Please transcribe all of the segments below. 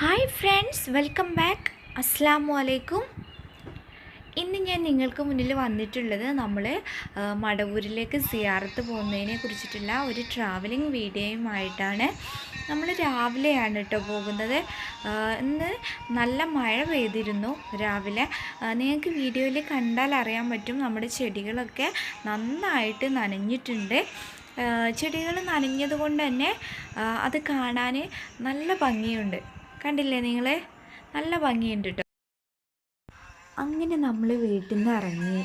Hi friends welcome back. അസ്സാമു അലൈക്കും. ഇന്ന് ഞാൻ നിങ്ങൾക്ക് മുന്നിൽ വന്നിട്ടുള്ളത് നമ്മൾ മടവൂരിലേക്ക് സിയാറത്ത് പോകുന്നതിനെ കുറിച്ചിട്ടുള്ള ഒരു ട്രാവലിംഗ് വീഡിയോയുമായിട്ടാണ് നമ്മൾ രാവിലെയാണ് കേട്ടോ പോകുന്നത്. ഇന്ന് നല്ല മഴ പെയ്തിരുന്നു രാവിലെ. നിങ്ങൾക്ക് വീഡിയോയിൽ കണ്ടാൽ അറിയാൻ പറ്റും നമ്മുടെ ചെടികളൊക്കെ നന്നായിട്ട് നനഞ്ഞിട്ടുണ്ട്. ചെടികൾ നനഞ്ഞത് കൊണ്ട് തന്നെ അത് കാണാൻ നല്ല ഭംഗിയുണ്ട്. കണ്ടില്ലേ നിങ്ങളെ? നല്ല ഭംഗിയുണ്ട് കേട്ടോ അങ്ങനെ നമ്മൾ വീട്ടിൽ നിന്ന് ഇറങ്ങി.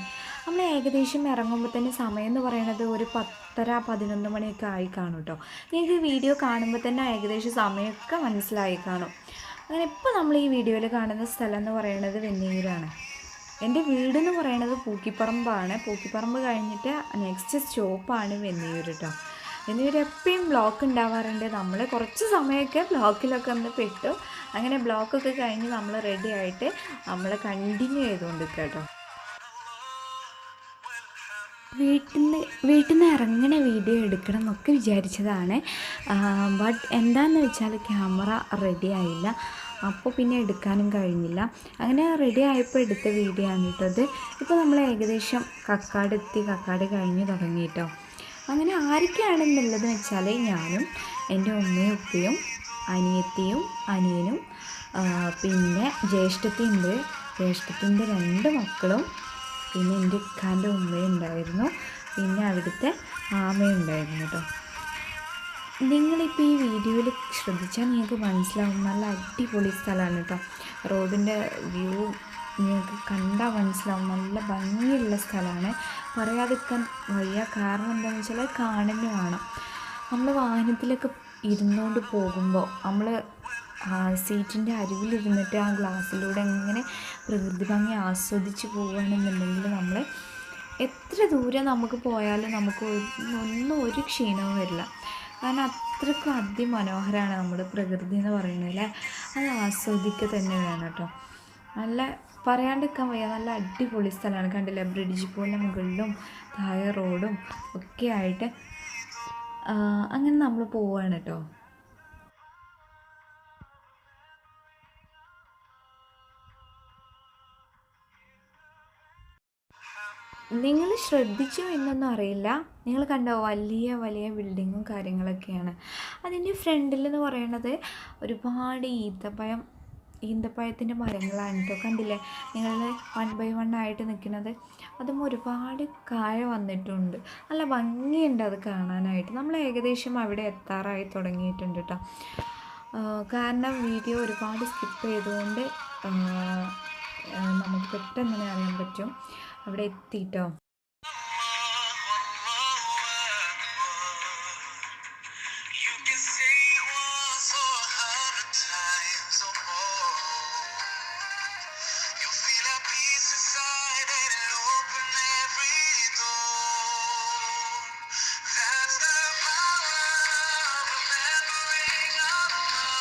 നമ്മൾ ഏകദേശം ഇറങ്ങുമ്പോൾ തന്നെ സമയം എന്ന് പറയുന്നത് ഒരു പത്തര പതിനൊന്ന് മണിയൊക്കെ ആയി കാണും കേട്ടോ നിങ്ങൾക്ക് ഈ വീഡിയോ കാണുമ്പോൾ തന്നെ ഏകദേശം സമയമൊക്കെ മനസ്സിലായി കാണും. അങ്ങനെ ഇപ്പോൾ നമ്മൾ ഈ വീഡിയോയിൽ കാണുന്ന സ്ഥലം എന്ന് പറയുന്നത് വെന്നീരാണ് എന്റെ വീടെന്ന് പറയുന്നത് പൂക്കിപ്പറമ്പാണ്. പൂക്കിപ്പറമ്പ് കഴിഞ്ഞിട്ട് നെക്സ്റ്റ് സ്റ്റോപ്പാണ് വെന്നിയൂർ കേട്ടോ വെന്നിയൂർ എപ്പോഴും ബ്ലോക്ക് ഉണ്ടാവാറുണ്ട്. നമ്മൾ കുറച്ച് സമയമൊക്കെ ബ്ലോക്കിലൊക്കെ ഒന്ന് പെട്ടു. അങ്ങനെ ബ്ലോക്കൊക്കെ കഴിഞ്ഞ് നമ്മൾ റെഡി ആയിട്ട് നമ്മൾ കണ്ടിന്യൂ ചെയ്തുകൊണ്ട് കേട്ടോ. വീട്ടിൽ നിന്ന് വീട്ടിൽ നിന്ന് ഇറങ്ങണ വീഡിയോ എടുക്കണം എന്നൊക്കെ വിചാരിച്ചതാണ്. ബട്ട് എന്താണെന്ന് വെച്ചാൽ ക്യാമറ റെഡി ആയില്ല. അപ്പോൾ പിന്നെ എടുക്കാനും കഴിഞ്ഞില്ല. അങ്ങനെ റെഡി ആയപ്പോൾ എടുത്ത വീഡിയോ ആണ് കേട്ടോ അത് ഇപ്പോൾ നമ്മൾ ഏകദേശം കക്കാട് എത്തി. കക്കാട് കഴിഞ്ഞ് തുടങ്ങി കേട്ടോ. അങ്ങനെ ആരൊക്കെയാണെന്നുള്ളത് വെച്ചാൽ ഞാനും എന്റെ ഉമ്മയും ഉപ്പയും അനിയത്തിയും അനിയനും പിന്നെ ജ്യേഷ്ഠത്തിയുണ്ട്. ജ്യേഷ്ഠത്തിന്റെ രണ്ട് മക്കളും പിന്നെ എന്റെ ഇക്കാന്റെ ഉമ്മയും ഉണ്ടായിരുന്നു. പിന്നെ അവിടുത്തെ ആമയുണ്ടായിരുന്നു കേട്ടോ നിങ്ങളിപ്പോൾ ഈ വീഡിയോയിൽ ശ്രദ്ധിച്ചാൽ നിങ്ങൾക്ക് മനസ്സിലാവും. നല്ല അടിപൊളി സ്ഥലമാണ് കേട്ടോ റോഡിന്റെ വ്യൂ നിങ്ങൾക്ക് കണ്ടാൽ മനസ്സിലാവും. നല്ല ഭംഗിയുള്ള സ്ഥലമാണ്. പറയാതിരിക്കാൻ വയ്യ. കാരണം എന്താണെന്ന് വെച്ചാൽ കാണുന്ന വേണം നമ്മൾ വാഹനത്തിലൊക്കെ ഇരുന്നുകൊണ്ട് പോകുമ്പോൾ നമ്മൾ സീറ്റിന്റെ അരുവിലിരുന്നിട്ട് ആ ഗ്ലാസ്സിലൂടെ എങ്ങനെ പ്രകൃതി ഭംഗി ആസ്വദിച്ച് പോവുകയാണെന്നുണ്ടെങ്കിൽ നമ്മൾ എത്ര ദൂരെ നമുക്ക് പോയാലും നമുക്ക് ഒന്നും ഒരു ക്ഷീണവും വരില്ല. കാരണം അത്രയ്ക്കും അതിമനോഹരമാണ് നമ്മുടെ പ്രകൃതി എന്ന് പറയുന്നത് അത് ആസ്വദിക്കുക തന്നെ വേണം കേട്ടോ. നല്ല പറയാണ്ടിരിക്കാൻ വയ്യ. നല്ല അടിപൊളി സ്ഥലമാണ്. കണ്ടില്ലേ? ബ്രിഡ്ജ് പോലെ മുകളിലും താഴെ റോഡും ഒക്കെ ആയിട്ട്. അങ്ങനെ നമ്മൾ പോവുകയാണ് കേട്ടോ നിങ്ങൾ ശ്രദ്ധിച്ചു എന്നൊന്നും അറിയില്ല. നിങ്ങൾ കണ്ടോ? വലിയ വലിയ ബിൽഡിങ്ങും കാര്യങ്ങളൊക്കെയാണ്. അതിന്റെ ഫ്രണ്ടിൽ എന്ന് പറയുന്നത് ഒരുപാട് ഈന്തപ്പഴം ഈന്തപ്പഴത്തിന്റെ മരങ്ങളാണ് കേട്ടോ കണ്ടില്ലേ? നിങ്ങൾ വൺ ബൈ വൺ ആയിട്ട് നിൽക്കുന്നത്. അതും ഒരുപാട് കായ വന്നിട്ടുണ്ട്. നല്ല ഭംഗിയുണ്ട് അത് കാണാനായിട്ട്. നമ്മൾ ഏകദേശം അവിടെ എത്താറായി തുടങ്ങിയിട്ടുണ്ട് കേട്ടോ കാരണം വീഡിയോ ഒരുപാട് സ്കിപ്പ് ചെയ്തുകൊണ്ട് നമുക്ക് പെട്ടെന്ന് അറിയാൻ പറ്റും. അവിടെ എത്തിയിട്ടോ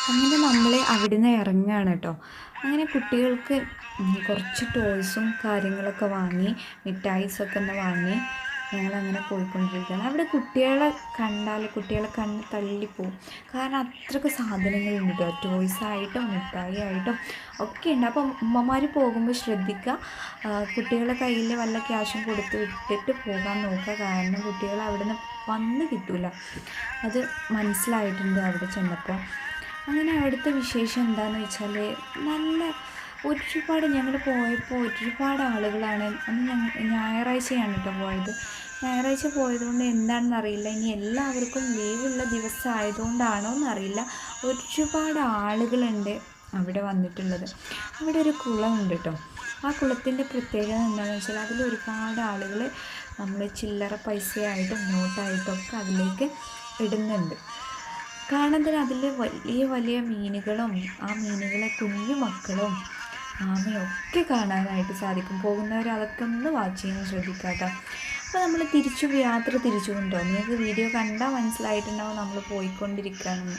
അങ്ങനെ നമ്മൾ അവിടെ നിന്ന് ഇറങ്ങുകയാണ് കേട്ടോ. അങ്ങനെ കുട്ടികൾക്ക് കുറച്ച് ടോയ്സും കാര്യങ്ങളൊക്കെ വാങ്ങി മിഠായിസൊക്കെ ഒന്ന് വാങ്ങി ഞങ്ങളങ്ങനെ പോയിക്കൊണ്ടിരിക്കുകയാണ്. അവിടെ കുട്ടികളെ കണ്ടാൽ കുട്ടികളെ കണ്ണ് തള്ളിപ്പോവും കാരണം അത്രയ്ക്ക് സാധനങ്ങളുണ്ട് കേട്ടോ. ടോയ്സ് ആയിട്ടോ മിഠായി ആയിട്ടും ഒക്കെ ഉണ്ട്. അപ്പം ഉമ്മമാർ പോകുമ്പോൾ ശ്രദ്ധിക്കുക. കുട്ടികളെ കയ്യിൽ വല്ല ക്യാഷും കൊടുത്ത് വിട്ടിട്ട് പോകാൻ നോക്കുക. കാരണം കുട്ടികൾ അവിടെ നിന്ന് വന്ന് കിട്ടില്ല അത് മനസ്സിലായിട്ടുണ്ട് അവിടെ ചെന്നപ്പോൾ. അങ്ങനെ അവിടുത്തെ വിശേഷം എന്താണെന്ന് വെച്ചാൽ നല്ല ഒരുപാട് ഞങ്ങൾ പോയപ്പോൾ ഒരുപാട് ആളുകളാണ്. അന്ന് ഞങ്ങൾ ഞായറാഴ്ചയാണ് കേട്ടോ പോയത്. ഞായറാഴ്ച പോയതുകൊണ്ട് എന്താണെന്ന് അറിയില്ല. ഇനി എല്ലാവർക്കും ലീവുള്ള ദിവസം ആയതുകൊണ്ടാണോ എന്നറിയില്ല. ഒരുപാട് ആളുകളുണ്ട് അവിടെ വന്നിട്ടുള്ളത്. അവിടെ ഒരു കുളമുണ്ട് കേട്ടോ ആ കുളത്തിന്റെ പ്രത്യേകത എന്താണെന്ന് വെച്ചാൽ അതിൽ ഒരുപാട് ആളുകൾ നമ്മൾ ചില്ലറ പൈസയായിട്ടും നോട്ടായിട്ടും ഒക്കെ അതിലേക്ക് ഇടുന്നുണ്ട്. കാണുന്നതിന് അതിൽ വലിയ വലിയ മീനുകളും ആ മീനുകളെ കുഞ്ഞു മക്കളും ആമയൊക്കെ കാണാനായിട്ട് സാധിക്കും. പോകുന്നവർ അതൊക്കെ ഒന്ന് വാച്ച് ചെയ്യാൻ ശ്രദ്ധിക്കുക കേട്ടോ. അപ്പോൾ നമ്മൾ തിരിച്ചു യാത്ര തിരിച്ചു കൊണ്ടോ നിങ്ങൾക്ക് വീഡിയോ കണ്ടാൽ മനസ്സിലായിട്ടുണ്ടാവും നമ്മൾ പോയിക്കൊണ്ടിരിക്കുകയാണെന്ന്.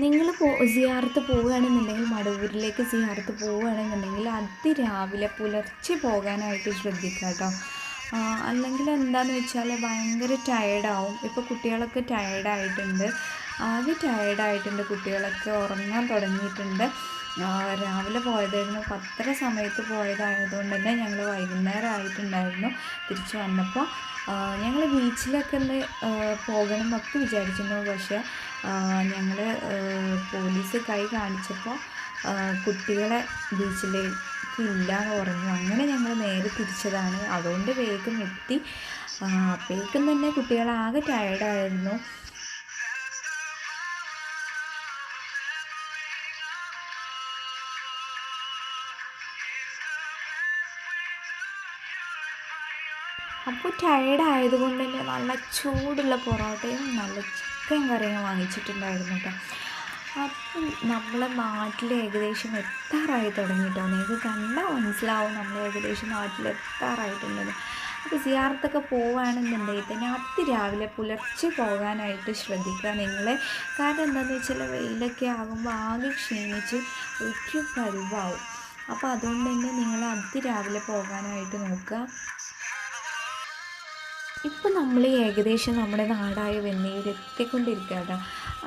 നിങ്ങൾ പോ സിയാർത്ത് പോവുകയാണെന്നുണ്ടെങ്കിൽ മടവൂരിലേക്ക് സിയാർത്ത് പോവുകയാണെന്നുണ്ടെങ്കിൽ അതിരാവിലെ പുലർച്ചെ പോകാനായിട്ട് ശ്രദ്ധിക്കുക കേട്ടോ. അല്ലെങ്കിൽ എന്താണെന്ന് വെച്ചാൽ ഭയങ്കര ടയേർഡാവും ഇപ്പോൾ കുട്ടികളൊക്കെ ടയേർഡായിട്ടുണ്ട് ആകെ ടയേർഡായിട്ടുണ്ട് കുട്ടികളൊക്കെ. ഉറങ്ങാൻ തുടങ്ങിയിട്ടുണ്ട്. രാവിലെ പോയതായിരുന്നു. പത്തര സമയത്ത് പോയതായതുകൊണ്ട് തന്നെ ഞങ്ങൾ വൈകുന്നേരം ആയിട്ടുണ്ടായിരുന്നു തിരിച്ചു വന്നപ്പോൾ. ഞങ്ങൾ ബീച്ചിലൊക്കെ ഒന്ന് പോകണം എന്നൊക്കെ വിചാരിച്ചിരുന്നു. പക്ഷേ ഞങ്ങൾ പോലീസ് കൈ കാണിച്ചപ്പോൾ കുട്ടികളെ ബീച്ചിലേക്ക് ഇല്ല എന്ന് പറഞ്ഞു. അങ്ങനെ ഞങ്ങൾ നേരെ തിരിച്ചതാണ്. അതുകൊണ്ട് വേഗം എത്തി. അപ്പോഴേക്കും തന്നെ കുട്ടികളാകെ ടയേർഡായിരുന്നു അപ്പോൾ ടയേർഡ് ആയതുകൊണ്ട് തന്നെ നല്ല ചൂടുള്ള പൊറോട്ടയും നല്ല ചിക്കൻ കറിയും വാങ്ങിച്ചിട്ടുണ്ടായിരുന്നു കേട്ടോ അപ്പം നമ്മളെ നാട്ടിൽ ഏകദേശം എത്താറായി തുടങ്ങി കേട്ടോ നിങ്ങൾക്ക് കണ്ടാൽ മനസ്സിലാവും നമ്മൾ ഏകദേശം നാട്ടിൽ എത്താറായിട്ടുണ്ടെന്ന് അപ്പോൾ സിയാർത്തൊക്കെ പോവുകയാണെന്നുണ്ടെങ്കിൽ തന്നെ അതിരാവിലെ പുലർച്ചെ പോകാനായിട്ട് ശ്രദ്ധിക്കുക. നിങ്ങൾ കാരണം എന്താണെന്ന് വെച്ചാൽ വെയിലൊക്കെ ആകുമ്പോൾ ആകെ ക്ഷീണിച്ച് ഒരു കരുവാവും അപ്പോൾ അതുകൊണ്ട് തന്നെ നിങ്ങൾ അതിരാവിലെ പോകാനായിട്ട് നോക്കുക. ഇപ്പം നമ്മൾ ഏകദേശം നമ്മുടെ നാടായ വെന്നയിൽ എത്തിക്കൊണ്ടിരിക്കുകയാണ്.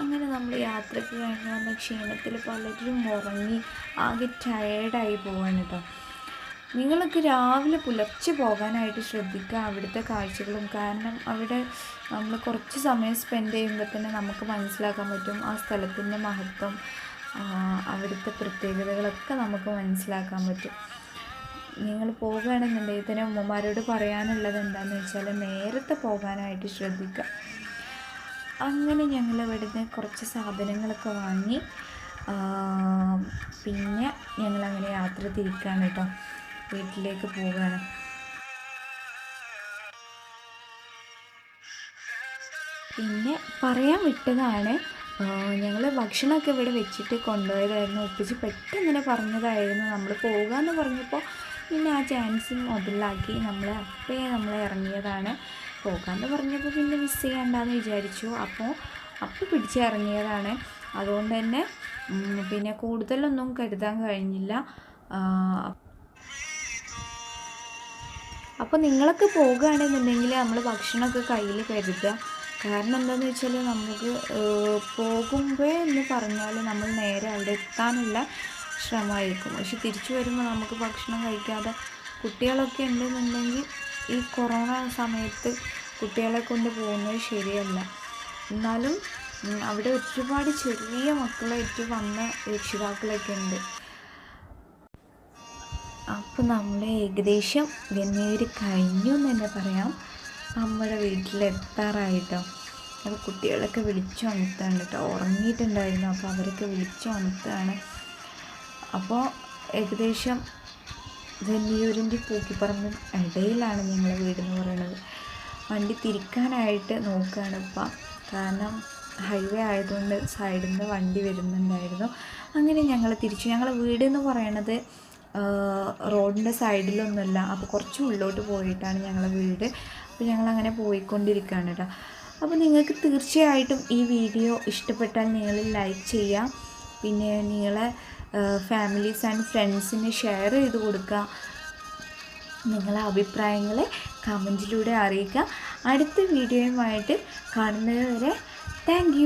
അങ്ങനെ നമ്മൾ യാത്രയ്ക്ക് കഴിഞ്ഞ് വന്ന ക്ഷീണത്തിൽ പലരും ഉറങ്ങി ആകെ ടയേർഡായി പോവാണ് കേട്ടോ നിങ്ങൾക്ക് രാവിലെ പുലർച്ചെ പോകാനായിട്ട് ശ്രദ്ധിക്കുക അവിടുത്തെ കാഴ്ചകളും. കാരണം അവിടെ നമ്മൾ കുറച്ച് സമയം സ്പെൻഡ് ചെയ്യുമ്പോൾ തന്നെ നമുക്ക് മനസ്സിലാക്കാൻ പറ്റും ആ സ്ഥലത്തിന്റെ മഹത്വം അവിടുത്തെ പ്രത്യേകതകളൊക്കെ നമുക്ക് മനസ്സിലാക്കാൻ പറ്റും. നിങ്ങൾ പോകുകയാണെന്നുണ്ടെങ്കിൽ തന്നെ ഉമ്മമാരോട് പറയാനുള്ളത് എന്താണെന്ന് വെച്ചാൽ നേരത്തെ പോകാനായിട്ട് ശ്രദ്ധിക്കുക. അങ്ങനെ ഞങ്ങൾ ഇവിടുന്ന് കുറച്ച് സാധനങ്ങളൊക്കെ വാങ്ങി പിന്നെ ഞങ്ങളങ്ങനെ യാത്ര തിരിക്കുകയാണ് കേട്ടോ. വീട്ടിലേക്ക് പോവുകയാണ്. പിന്നെ പറയാൻ വിട്ടതാണ് ഞങ്ങൾ ഭക്ഷണമൊക്കെ ഇവിടെ വെച്ചിട്ട് കൊണ്ടുപോയതായിരുന്നു. ഒപ്പിച്ച് പെട്ടെന്ന് ഇങ്ങനെ പറഞ്ഞതായിരുന്നു. നമ്മൾ പോകാമെന്ന് പറഞ്ഞപ്പോൾ പിന്നെ ആ ചാൻസ് മുതലാക്കി നമ്മൾ അപ്പേ നമ്മൾ ഇറങ്ങിയതാണ്. പോകാമെന്ന് പറഞ്ഞപ്പോൾ പിന്നെ മിസ് ചെയ്യണ്ടെന്ന് വിചാരിച്ചു. അപ്പോൾ അപ്പോൾ പിടിച്ചിറങ്ങിയതാണ് അതുകൊണ്ട് തന്നെ പിന്നെ കൂടുതലൊന്നും കരുതാൻ കഴിഞ്ഞില്ല. അപ്പോൾ നിങ്ങളൊക്കെ പോകുകയാണെന്നുണ്ടെങ്കിൽ നമ്മൾ ഭക്ഷണമൊക്കെ കയ്യിൽ കരുതുക. കാരണം എന്താണെന്ന് വെച്ചാൽ നമുക്ക് പോകുമ്പോൾ എന്ന് പറഞ്ഞാൽ നമ്മൾ നേരെ അവിടെ എത്താനുള്ള ശ്രമമായിരിക്കും. പക്ഷെ തിരിച്ചു വരുമ്പോൾ നമുക്ക് ഭക്ഷണം കഴിക്കാതെ കുട്ടികളൊക്കെ ഉണ്ടെന്നുണ്ടെങ്കിൽ ഈ കൊറോണ സമയത്ത് കുട്ടികളെ കൊണ്ട് പോകുന്നത് ശരിയല്ല. എന്നാലും അവിടെ ഒരുപാട് ചെറിയ മക്കളായിട്ട് വന്ന രക്ഷിതാക്കളൊക്കെ ഉണ്ട്. അപ്പോൾ നമ്മൾ ഏകദേശം വെന്നീര് കഴിഞ്ഞു എന്ന് തന്നെ പറയാം. നമ്മുടെ വീട്ടിലെത്താറായിട്ടോ. അപ്പോൾ കുട്ടികളൊക്കെ വിളിച്ചു ഉണർത്താണ് കേട്ടോ. ഉറങ്ങിയിട്ടുണ്ടായിരുന്നു. അപ്പോൾ അവരൊക്കെ വിളിച്ചു ഉണർത്താണ് അപ്പോൾ ഏകദേശം വെന്നിയൂരിന്റെ പൂക്കിപ്പറമ്പിൻ ഇടയിലാണ് ഞങ്ങളുടെ എന്ന് പറയുന്നത് വണ്ടി തിരിക്കാനായിട്ട് നോക്കുകയാണ് ഇപ്പം കാരണം ഹൈവേ ആയതുകൊണ്ട് സൈഡിൽ നിന്ന് വണ്ടി വരുന്നുണ്ടായിരുന്നു. അങ്ങനെ ഞങ്ങൾ തിരിച്ചു. ഞങ്ങളുടെ വീട് എന്ന് പറയണത് റോഡിന്റെ സൈഡിലൊന്നുമല്ല. അപ്പോൾ കുറച്ച് ഉള്ളോട്ട് പോയിട്ടാണ് ഞങ്ങളുടെ വീട്. അപ്പോൾ ഞങ്ങൾ അങ്ങനെ പോയിക്കൊണ്ടിരിക്കുകയാണ് കേട്ടോ. അപ്പോൾ നിങ്ങൾക്ക് തീർച്ചയായിട്ടും ഈ വീഡിയോ ഇഷ്ടപ്പെട്ടാൽ നിങ്ങൾ ലൈക്ക് ചെയ്യുക. പിന്നെ നിങ്ങളെ ഫാമിലീസ് ആൻഡ് ഫ്രണ്ട്സിന് ഷെയർ ചെയ്ത് കൊടുക്കുക. നിങ്ങളുടെ അഭിപ്രായങ്ങളെ കമന്റിലൂടെ അറിയിക്കുക. അടുത്ത വീഡിയോയുമായിട്ട് കാണുന്നത് വരെ താങ്ക്